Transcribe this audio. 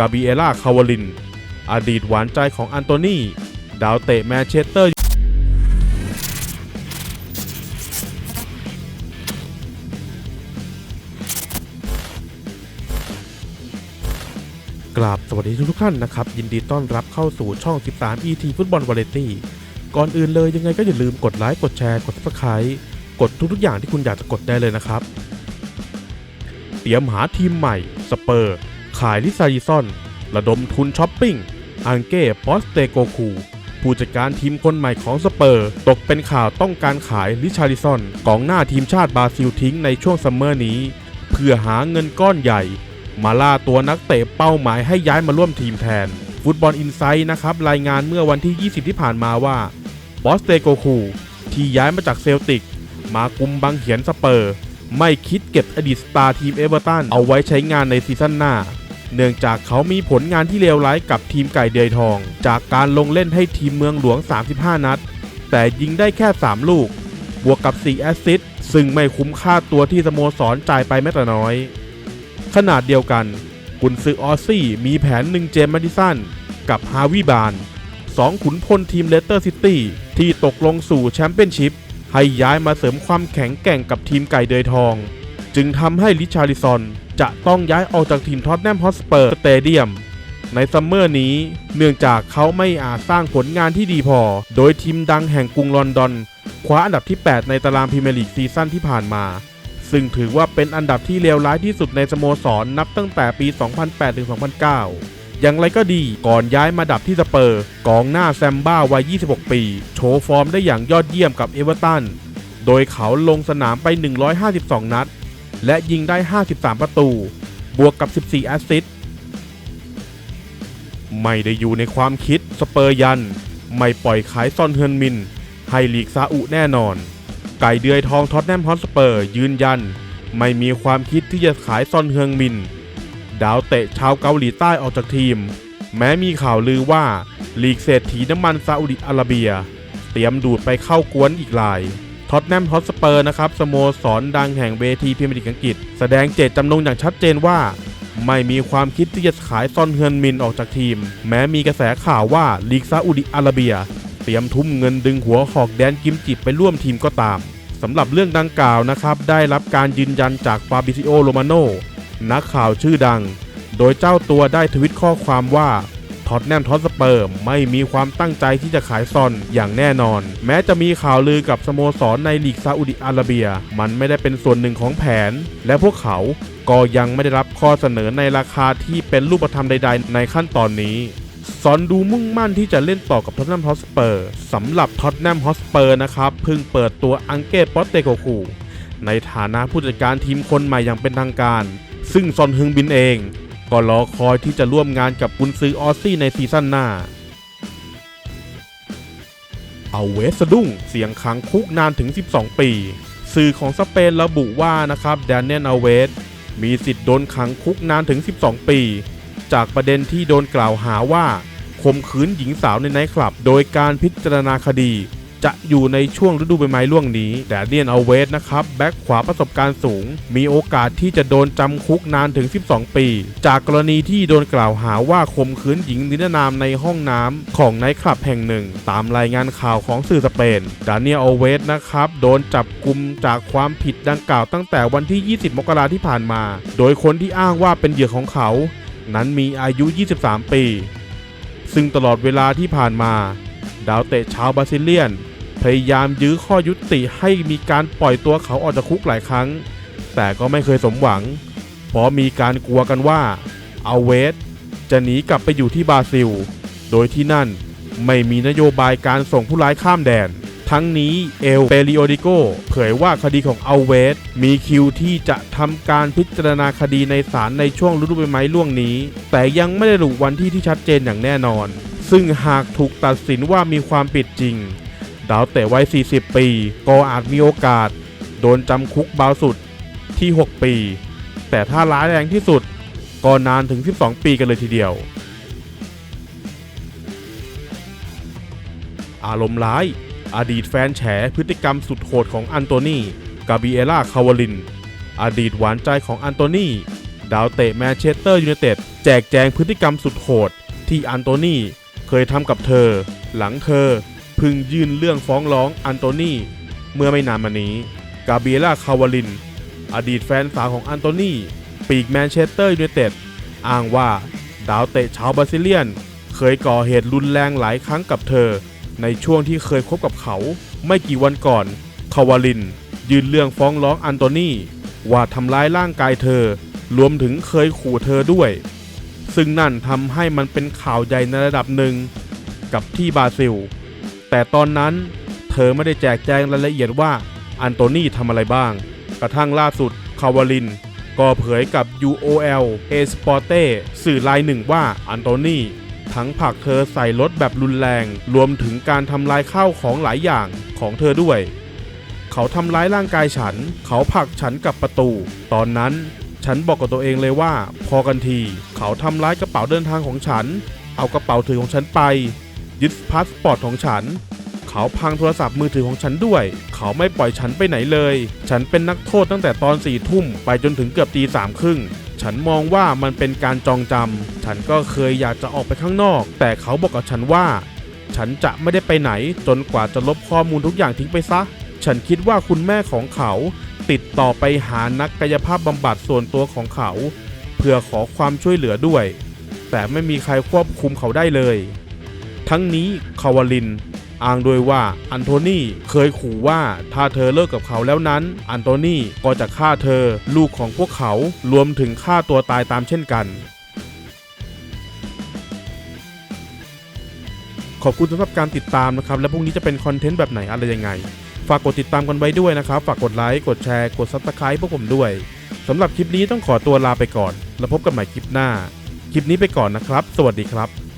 กาเบรียล่า คาวลิน อดีตหวานใจของอันโตนี ดาวเตะแมนเชสเตอร์ กราบสวัสดีทุกท่านนะครับ ยินดีต้อนรับเข้าสู่ช่อง 13 ET ฟุตบอลวาเลตี้ ก่อนอื่นเลยยังไงก็อย่าลืมกดไลค์ กดแชร์ กด subscribe กดทุกๆอย่างที่คุณอยากจะกดได้เลยนะครับ เตรียมหาทีมใหม่ สเปอร์ ขายลิซาริซอน ระดมทุนช้อปปิ้ง อังเก้ปอสเตโกคู ผู้จัดการทีมคนใหม่ของสเปอร์ ตกเป็นข่าวต้องการขายลิชาริซอนกองหน้าทีมชาติบราซิลทิ้งในช่วงซัมเมอร์นี้ เพื่อหาเงินก้อนใหญ่ มาล่าตัวนักเตะเป้าหมายให้ย้ายมาร่วมทีมแทน ฟุตบอลอินไซด์นะครับรายงานเมื่อวันที่ 20 ที่ผ่านมาว่าบอสเตโกคูที่ย้ายมาจากเซลติก มากุมบังเหียนสเปอร์ ไม่คิดเก็บอดีตสตาร์ทีมเอเวอร์ตันเอาไว้ใช้งานในซีซั่นหน้า เนื่องจากเขามีผลงานที่เลวร้ายกับทีมไก่เดือยทอง จากการลงเล่นให้ทีมเมืองหลวง 35 นัด แต่ยิงได้แค่ 3 ลูก บวกกับ 4 แอสซิสต์ซึ่งไม่คุ้มค่าตัวที่สโมสรจ่ายไปแม้แต่น้อย ขนาดเดียวกัน กุนซือออซี่มีแผนหนึ่งเจมส์แมดิสันกับฮาวิบานสองขุนพลทีมเลสเตอร์ซิตี้ที่ตกลงสู่แชมเปี้ยนชิพให้ย้ายมาเสริมความแข็งแกร่งกับทีมไก่เดยทอง จึงทำให้ลิชาริซอน จะต้องย้ายออกจากทีมท็อตแนมฮอสเปอร์สเตเดียมในซัมเมอร์นี้ เนื่องจากเขาไม่อาจสร้างผลงานที่ดีพอ โดยทีมดังแห่งกรุงลอนดอน คว้าอันดับที่ 8 ในตารางพรีเมียร์ลีกซีซั่นที่ผ่านมา ซึ่งถือว่าเป็นอันดับที่เลวร้ายที่สุดในสโมสรนนับตั้งแต่ปี 2008-2009 อย่างไรก็ดีก่อนย้ายมาดับที่สเปอร์ กองหน้าแซมบ้าวัย 26 ปี โชว์ฟอร์มได้อย่างยอดเยี่ยมกับเอเวอร์ตัน โดยเขาลงสนามไป 152 นัด และยิงได้ 53 ประตู บวกกับ 14 แอสซิสต์ไม่ได้อยู่ในความคิดสเปอร์ยัน ไม่ปล่อยขายซอนเฮือนมิน ให้ลีกซาอุแน่นอน ไก่เดือยทองท็อตแนมฮอตสเปอร์ยืนยัน ไม่มีความคิดที่จะขายซอนเฮืองมิน ดาวเตะชาวเกาหลีใต้ออกจากทีม แม้มีข่าวลือว่าลีกเศรษฐีน้ำมันซาอุดิอาระเบีย เตรียมดูดไปเข้ากวนอีกลาย ท็อตแนมฮอตสเปอร์นะครับสโมสรดังแห่งเวทีพรีเมียร์ลีกอังกฤษ แสดงเจตจำนงอย่างชัดเจนว่า ไม่มีความคิดที่จะขายซอนเฮือนมินออกจากทีม แม้มีกระแสข่าวว่าลีกซาอุดิอาระเบีย เตรียมทุ่มเงินดึงหัวหอกแดนกิมจิไปร่วมทีมก็ตามสำหรับเรื่องดังกล่าวนะครับได้รับการยืนยันจากฟาบิซิโอโรมาโนนักข่าวชื่อดัง โดยเจ้าตัวได้ทวิตข้อความว่า ท็อตแนมทอตสเปิร์ไม่มีความตั้งใจที่จะขายซอนอย่างแน่นอน แม้จะมีข่าวลือกับสโมสรในลีกซาอุดิอาระเบีย มันไม่ได้เป็นส่วนหนึ่งของแผน และพวกเขาก็ยังไม่ได้รับข้อเสนอในราคาที่เป็นรูปธรรมใด ๆ ในขั้นตอนนี้ซอนดูมุ่งมั่นที่จะเล่นต่อกับท็อตแนมฮอสเปอร์สำหรับท็อตแนมฮอสเปอร์นะครับเพิ่งเปิดตัวอังเกตปอตเตโกคูในฐานะผู้จัดการทีมคนใหม่อย่างเป็นทางการ ซึ่งซอนฮึงบินเอง ก็รอคอยที่จะร่วมงานกับกุนซือออสซี่ในซีซั่นหน้า เอาเวสสะดุ้งเสียงขังคุกนานถึง 12 ปี สื่อของสเปนระบุว่านะครับแดนเนลอาเวสมีสิทธิ์โดนขังคุกนานถึง 12 ปี จากประเด็นที่โดนกล่าวหาว่าข่มขืนหญิงสาวในไนท์คลับ โดยการพิจารณาคดี จะอยู่ในช่วงฤดูใบไม้ร่วงนี้แต่เดียนเอาเวสนะครับ แบ็คขวาประสบการณ์สูง มีโอกาสที่จะโดนจำคุกนานถึง 12 ปี จากกรณีที่โดนกล่าวหาว่าข่มขืนหญิงนิรนามในห้องน้ำของไนท์คลับแห่งหนึ่ง ตามรายงานข่าวของสื่อสเปนดานิเอลเวสนะครับ โดนจับกลุมจากความผิดดังกล่าวตั้งแต่วันที่ 20 มกราที่ผ่านมา โดยคนที่อ้างว่าเป็นเหยื่อของเขา นั้นมีอายุ 23 ปี ซึ่งตลอดเวลาที่ผ่านมา ดาวเตะชาวบราซิเลียน พยายามยื้อข้อยุติให้มีการปล่อยตัวเขาออกจากคุกหลายครั้ง แต่ก็ไม่เคยสมหวัง เพราะมีการกลัวกันว่าอาเวสจะหนีกลับไปอยู่ที่บราซิล โดยที่นั่นไม่มีนโยบายการส่งผู้ร้ายข้ามแดน ทั้งนี้เอลเปริโอดิโกเผยว่าคดีของอาเวสมีคิวที่จะทำการพิจารณาคดีในศาลในช่วงฤดูใบไม้ล่วงนี้ แต่ยังไม่ได้ระบุวันที่ที่ชัดเจนอย่างแน่นอนซึ่งหากถูกตัดสินว่ามีความผิดจริง ดาวเตะวัย 40 ปี ก็อาจมีโอกาส โดนจำคุกเบาสุดที่ 6 ปี แต่ถ้าร้ายแรงที่สุด ก็นานถึง 12 ปีกันเลยทีเดียว อารมณ์ร้าย อดีตแฟนแฉพฤติกรรมสุดโหดของอันโตนีกาเบรียล่า คาวลิน อดีตหวานใจของอันโตนีดาวเตะแมนเชสเตอร์ยูไนเต็ดแจกแจงพฤติกรรมสุดโหดที่อันโตนีเคยทำกับเธอ หลังเธอ พึงยื่นเรื่องฟ้องร้องอันโตนีเมื่อไม่นานมานี้ กาเบรียล่าคาวาลิน อดีตแฟนสาวของอันโตนีปีกแมนเชสเตอร์ยูไนเต็ดอ้างว่าดาวเตะชาวบราซิเลียน เคยก่อเหตุรุนแรงหลายครั้งกับเธอ ในช่วงที่เคยคบกับเขา ไม่กี่วันก่อนคาวาลิน ยื่นเรื่องฟ้องร้องอันโตนีว่าทำร้ายร่างกายเธอ รวมถึงเคยขู่เธอด้วย ซึ่งนั่นทำให้มันเป็นข่าวใหญ่ในระดับหนึ่งกับที่บราซิล แต่ตอนนั้นเธอไม่ได้แจกแจงรายละเอียดว่าอันโตนีทำอะไรบ้าง กระทั่งล่าสุดคาวาลิน ก็เผยกับ UOL e s p o r t e สื่อรายหนึ่งว่าอันโตนีทั้งผลักเธอใส่รถแบบรุนแรง รวมถึงการทำลายข้าวของหลายอย่างของเธอด้วย เขาทำร้ายร่างกายฉัน เขาผลักฉันกับประตู ตอนนั้นฉันบอกกับตัวเองเลยว่า พอกันที เขาทำร้ายกระเป๋าเดินทางของฉัน เอากระเป๋าถือของฉันไป ยึดพาสปอร์ตของฉัน เขาพังโทรศัพท์มือถือของฉันด้วย เขาไม่ปล่อยฉันไปไหนเลย ฉันเป็นนักโทษตั้งแต่ตอนสี่ทุ่มไปจนถึงเกือบตีสามครึ่งฉันมองว่ามันเป็นการจองจำ ฉันก็เคยอยากจะออกไปข้างนอก แต่เขาบอกกับฉันว่า ฉันจะไม่ได้ไปไหนจนกว่าจะลบข้อมูลทุกอย่างทิ้งไปซะ ฉันคิดว่าคุณแม่ของเขา ติดต่อไปหานักกายภาพบำบัดส่วนตัวของเขา เพื่อขอความช่วยเหลือด้วย แต่ไม่มีใครควบคุมเขาได้เลย ทั้งนี้คาวาลินอ้างด้วยว่าอันโทนีเคยขู่ว่าถ้าเธอเลิกกับเขาแล้วนั้น อันโทนีก็จะฆ่าเธอ ลูกของพวกเขารวมถึงฆ่าตัวตายตามเช่นกัน ขอบคุณสำหรับการติดตามนะครับ และพรุ่งนี้จะเป็นคอนเทนต์แบบไหนอะไรยังไง ฝากกดติดตามกันไว้ด้วยนะครับ ฝากกดไลค์กดแชร์กดซับสไคร b ์พวกผมด้วยสำหรับคลิปนี้ต้องขอตัวลาไปก่อน แล้วพบกันใหม่คลิปหน้า คลิปนี้ไปก่อนนะครับ สวัสดีครับ